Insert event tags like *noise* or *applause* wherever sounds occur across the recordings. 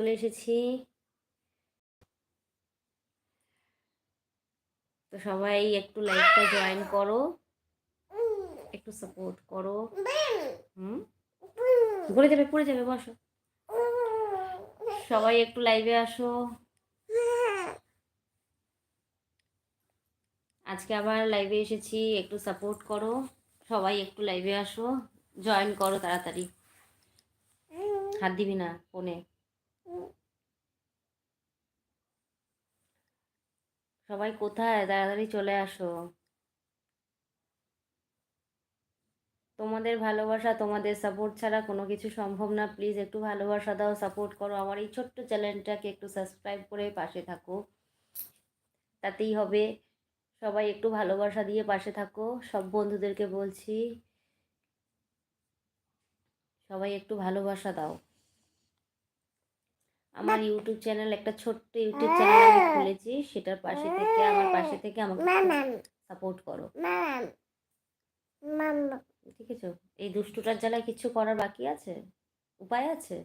চলে এসেছি। তো সবাই একটু লাইভটা জয়েন করো। একটু সাপোর্ট করো। হুম? ঘুরে যাবে, পড়ে যাবে, বসো। সবাই একটু লাইভে আসো। আজকে আবার লাইভে এসেছি, একটু সাপোর্ট করো। সবাই একটু লাইভে আসো। জয়েন করো তাড়াতাড়ি। হাত দিবি না ফোনে সবাই কোথায়? তাড়াতাড়ি চলে আসো। তোমাদের ভালোবাসা, তোমাদের সাপোর্ট ছাড়া কোনো কিছু সম্ভব না। প্লিজ একটু ভালোবাসা দাও সাপোর্ট করো। আমার এই ছোট্ট চ্যানেলটাকে একটু সাবস্ক্রাইব করে পাশে থাকো। তাতেই হবে। সবাই একটু ভালোবাসা দিয়ে পাশে থাকো। সব বন্ধুদেরকে বলছি, সবাই একটু ভালোবাসা দাও। আমার ইউটিউব চ্যানেল একটা ছোট্ট ইউটিউব চ্যানেল আমি খুলেছি সেটার পাশে থেকে আমার পাশে থেকে আমাকে সাপোর্ট করো। ঠিক আছে এই দুষ্টুটার জ্বালায় কিছু করার বাকি আছে? উপায় আছে?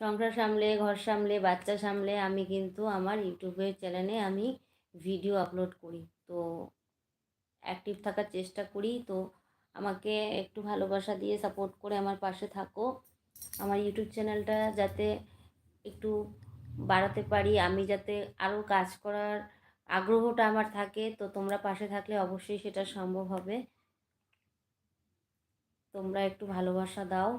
সংসার সামলে ঘর সামলে বাচ্চা সামলে আমি কিন্তু আমার ইউটিউবের চ্যানেলে আমি ভিডিও আপলোড করি। তো অ্যাক্টিভ থাকার চেষ্টা করি। তো আমাকে একটু ভালোবাসা দিয়ে সাপোর্ট করে আমার পাশে থাকো। আমার ইউটিউব চ্যানেলটা যাতে একটু বাড়াতে পারি, আমি যাতে আরও কাজ করার আগ্রহটা আমার থাকে, তো তোমরা পাশে থাকলে অবশ্যই সেটা সম্ভব হবে। তোমরা একটু ভালোবাসা দাও।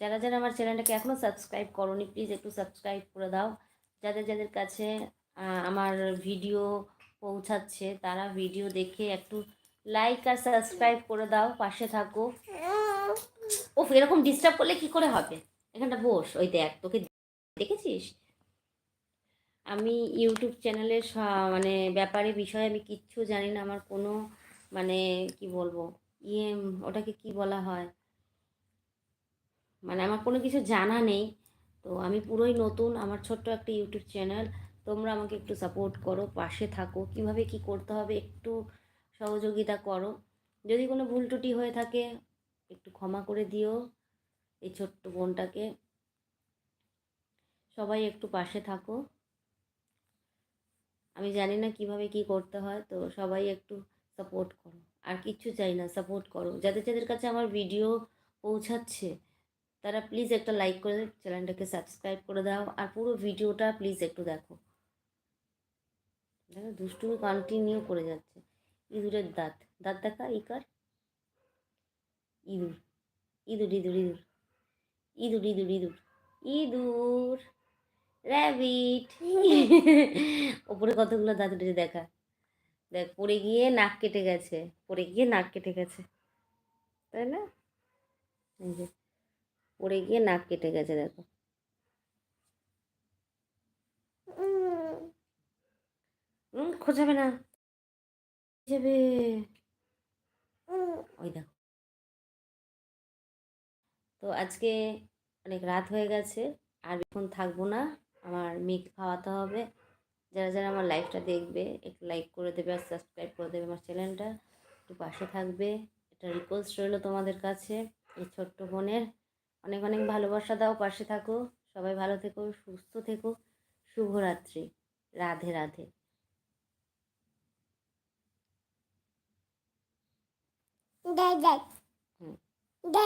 যারা যারা আমার চ্যানেলটাকে এখনও সাবস্ক্রাইব করনি প্লিজ একটু সাবস্ক্রাইব করে দাও। যাদের যাদের কাছে আমার ভিডিও পৌঁছাচ্ছে, তারা ভিডিও দেখে একটু লাইক আর সাবস্ক্রাইব করে দাও, পাশে থাকো। ও এরকম ডিস্টার্ব করলে কি করে হবে? এখানটা বস, ওই দেখ, তোকে দেখেছিস? আমি ইউটিউব চ্যানেলের মানে ব্যাপারে, বিষয়ে আমি কিচ্ছু জানি না, আমার কোনো মানে কি বলব ইয়ে ওটাকে কি বলা হয়? মানে আমার কোনো কিছু জানা নেই, তো আমি পুরোই নতুন, আমার ছোট্ট একটা ইউটিউব চ্যানেল তোমরা আমাকে একটু সাপোর্ট করো, পাশে থাকো। কীভাবে কি করতে হবে একটু সহযোগিতা করো। যদি কোনো ভুল টুটি হয়ে থাকে, একটু ক্ষমা করে দিও এই ছোট্ট বোনটাকে। সবাই একটু পাশে থাকো। আমি জানি না কীভাবে কি করতে হয়, তো সবাই একটু সাপোর্ট করো। আর কিচ্ছু চাই না সাপোর্ট করো। যাদের যাদের কাছে আমার ভিডিও পৌঁছাচ্ছে, তারা প্লিজ একটা লাইক করে চ্যানেলটাকে সাবস্ক্রাইব করে দাও। আর পুরো ভিডিওটা প্লিজ একটু দেখো। দেখো দুষ্টুমি কন্টিনিউ করে যাচ্ছে। ইঁদুরের দাঁত। দাঁত দেখা, ইকার? ইঁদুর। ইঁদুর ইঁদুর ইঁদুর। ইঁদুর ইঁদুর ইঁদুর। ইঁদুর। র্যাবিট *laughs* ওপরে কতগুলো দাঁত উঠেছে দেখা। দেখ, পড়ে গিয়ে নাক কেটে গেছে। পড়ে গিয়ে নাক কেটে গেছে। তাই না? পড়ে গিয়ে নাক কেটে গেছে, দেখো। খোঁজাবে না। যাবে? ওই দেখো। তো আজকে অনেক রাত হয়ে গেছে, আর এখন থাকব না। আমার মেয়েকে খাওয়াতে হবে। যারা যারা আমার লাইফটা দেখবে, একটু লাইক করে দেবে আর সাবস্ক্রাইব করে দেবে আমার চ্যানেলটা। একটু পাশে থাকবে। এটা রিকোয়েস্ট রইল তোমাদের কাছে, এই ছোট্ট বোনের। অনেক অনেক ভালোবাসা দাও, পাশে থাকো। সবাই ভালো থেকো, সুস্থ থেকো। শুভরাত্রি। রাধে রাধে। ഡ